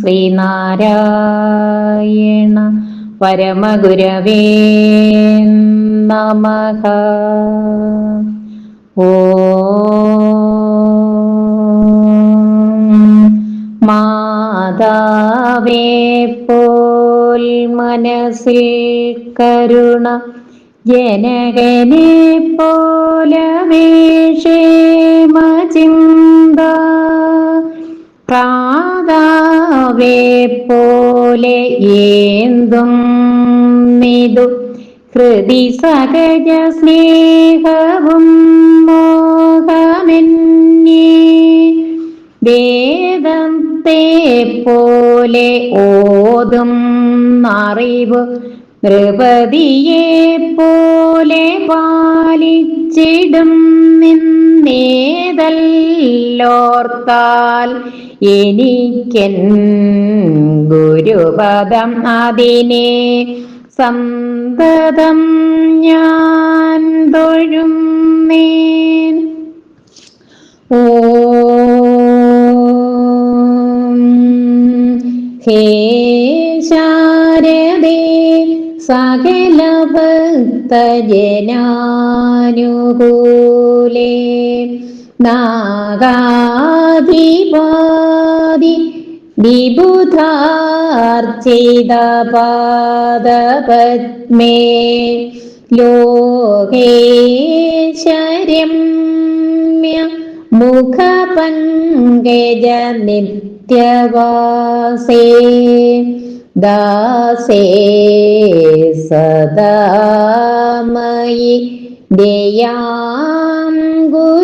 ശ്രീനാരായണ പരമഗുരവേ നമ. ഓ. മാതാവേ പോൽ മനസ്സിൽ കരുണ ജനകനെ പോലവേഷേമചിന്ത പ്രാതാവേ പോലെ ഏന്തും മിതു. കൃതി സഹജ സ്നേഹവും മോഹമെന്നേ. വേദത്തെ പോലെ ഓതും അറിവ്. നൃപതിയെ പോലെ പാലിച്ചിടും നിന്നേതല്ലോർത്താൽ എനിക്കൻ ഗുരുപദം അതിനെ സന്തതം ഞാൻ തൊഴുന്നേൻ. ഓം ഹേ ശാരദേ സകല ഭക്തജനാനുകൂലേ നാഗാധിപാതി വിബുധാർച്ചിത പാദപത്മേ. ലോകേശരമ്യ മുഖപങ്കജ നിത്യവാസേ ദാസേ സദാമയി ദയാം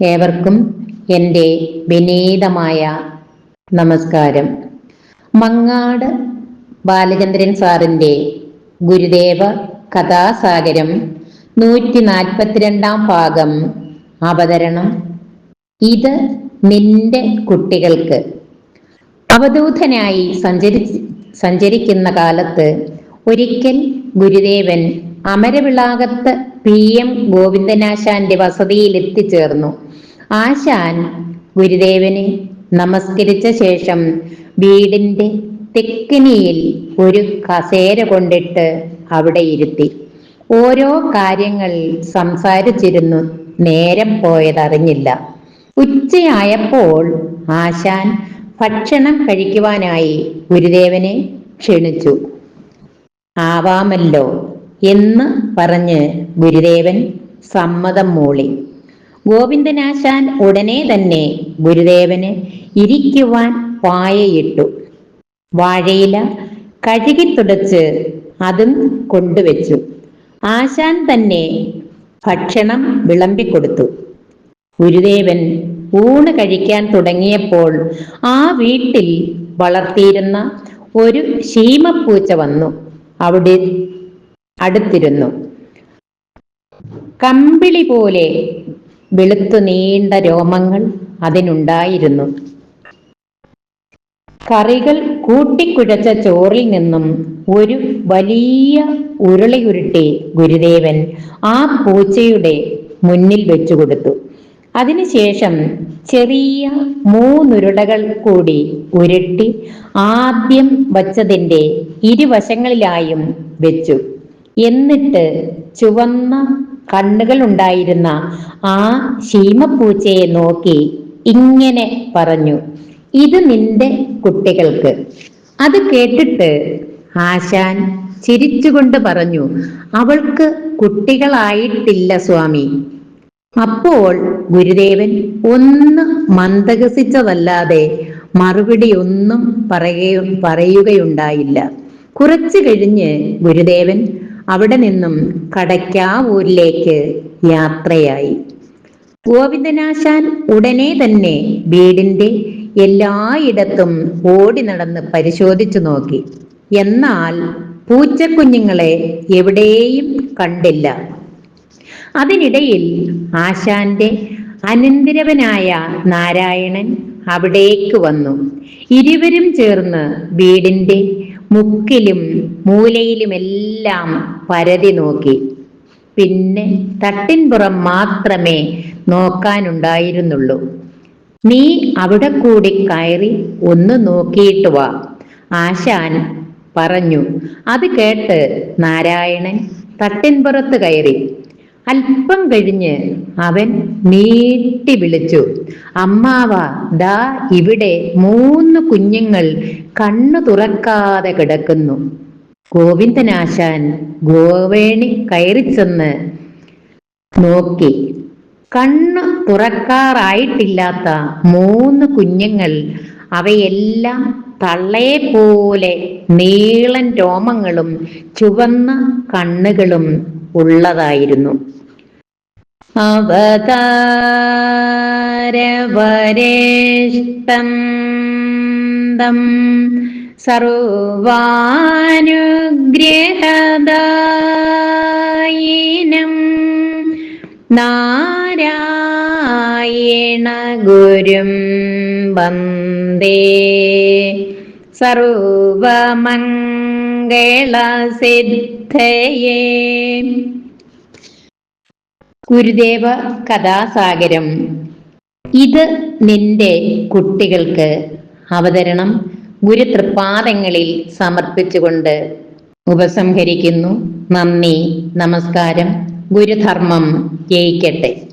ഏവർക്കും എന്റെ വിനീതമായ നമസ്കാരം. മങ്ങാട് ബാലചന്ദ്രൻ സാറിന്റെ ഗുരുദേവ കഥാസാഗരം നൂറ്റി നാൽപ്പത്തിരണ്ടാം ഭാഗം അവതരണം. ഇത് നിന്റെ കുട്ടികൾക്ക്. അവധൂതനായി സഞ്ചരി സഞ്ചരിക്കുന്ന കാലത്ത് ഒരിക്കൽ ഗുരുദേവൻ അമരവിളാകത്ത് പി എം ഗോവിന്ദനാശാന്റെ വസതിയിൽ എത്തിച്ചേർന്നു ആശാൻ ഗുരുദേവനെ നമസ്കരിച്ച ശേഷം വീടിന്റെ തെക്കിനിയിൽ ഒരു കസേര കൊണ്ടിട്ട് അവിടെ ഇരുത്തി. ഓരോ കാര്യങ്ങൾ സംസാരിച്ചിരുന്നു. നേരം പോയതറിഞ്ഞില്ല. ഉച്ചയായപ്പോൾ ആശാൻ ഭക്ഷണം കഴിക്കുവാനായി ഗുരുദേവനെ ക്ഷണിച്ചു. ആവാമല്ലോ എന്ന് പറഞ്ഞ് ഗുരുദേവൻ സമ്മതം മൂളി. ഗോവിന്ദനാശാൻ ഉടനെ തന്നെ ഗുരുദേവന് ഇരിക്കുവാൻ പായയിട്ടു വാഴയില കഴുകി തുടച്ച് അതും കൊണ്ടുവച്ചു. ആശാൻ തന്നെ ഭക്ഷണം വിളമ്പിക്കൊടുത്തു. ഗുരുദേവൻ ഊണ് കഴിക്കാൻ തുടങ്ങിയപ്പോൾ ആ വീട്ടിൽ വളർത്തിയിരുന്ന ഒരു ശീമപ്പൂച്ച വന്നു. അവിടെ അടുത്തിരുന്നു. കമ്പിളി പോലെ വെളുത്തു നീണ്ട രോമങ്ങൾ അതിനുണ്ടായിരുന്നു. കറികൾ കൂട്ടിക്കുഴച്ച ചോറിൽ നിന്നും ഒരു വലിയ ഉരുളിയുരുട്ടി ഗുരുദേവൻ ആ പൂച്ചയുടെ മുന്നിൽ വെച്ചു കൊടുത്തു. അതിനുശേഷം ചെറിയ മൂന്നുരുളകൾ കൂടി ഉരുട്ടി ആദ്യം വച്ചതിന്റെ ഇരുവശങ്ങളിലായും വെച്ചു. എന്നിട്ട് ചുവന്ന കണ്ണുകൾ ഉണ്ടായിരുന്ന ആ ശീമപ്പൂച്ചയെ നോക്കി ഇങ്ങനെ പറഞ്ഞു ഇത് നിന്റെ കുട്ടികൾക്ക്. അത് കേട്ടിട്ട് ആശാൻ ചിരിച്ചുകൊണ്ട് പറഞ്ഞു അവൾക്ക് കുട്ടികളായിട്ടില്ല സ്വാമി. അപ്പോൾ ഗുരുദേവൻ ഒന്ന് മന്ദഹസിച്ചതല്ലാതെ മറുപടി ഒന്നും പറയുക പറയുകയുണ്ടായില്ല. കുറച്ചു കഴിഞ്ഞ് ഗുരുദേവൻ അവിടെ നിന്നും കടയ്ക്കാവൂരിലേക്ക് യാത്രയായി. ഗോവിന്ദനാശാൻ ഉടനെ തന്നെ വീടിന്റെ എല്ലായിടത്തും ഓടി നടന്ന് പരിശോധിച്ചു നോക്കി. എന്നാൽ പൂച്ചക്കുഞ്ഞുങ്ങളെ എവിടെയും കണ്ടില്ല. അതിനിടയിൽ ആശാന്റെ അനന്തിരവനായ നാരായണൻ അവിടേക്ക് വന്നു. ഇരുവരും ചേർന്ന് വീടിന്റെ മുക്കിലും മൂലയിലുമെല്ലാം പരതി നോക്കി. പിന്നെ തട്ടിൻപുറം മാത്രമേ നോക്കാനുണ്ടായിരുന്നുള്ളൂ. നീ അവിടെ കൂടി കയറി ഒന്ന് നോക്കിയിട്ട് വാ ആശാൻ പറഞ്ഞു. അത് കേട്ട് നാരായണൻ തട്ടിൻപുറത്ത് കയറി. അല്പം കഴിഞ്ഞ് അവൻ നീട്ടി വിളിച്ചു. അമ്മാവ ദാ ഇവിടെ മൂന്ന് കുഞ്ഞുങ്ങൾ കണ്ണു തുറക്കാതെ കിടക്കുന്നു. ഗോവിന്ദനാശാൻ ഗോവേണി കയറിച്ചെന്ന് നോക്കി. കണ്ണ് തുറക്കാറായിട്ടില്ലാത്ത മൂന്ന് കുഞ്ഞുങ്ങൾ അവയെല്ലാം തള്ളയെ പോലെ നീളൻ രോമങ്ങളും ചുവന്ന കണ്ണുകളും ഉള്ളതായിരുന്നു. അവതാരവരേഷ്ടം സർവാനുഗ്രഹദായിനം നാരായണ ഗുരും വന്ദേ സർവമംഗളസിദ്ധയേ ഗുരുദേവ കഥാസാഗരം. ഇത് നിന്റെ കുട്ടികൾക്ക് അവതരണം ഗുരുതൃപാദങ്ങളിൽ സമർപ്പിച്ചുകൊണ്ട് ഉപസംഹരിക്കുന്നു. നന്ദി നമസ്കാരം. ഗുരുധർമ്മം ജയിക്കട്ടെ.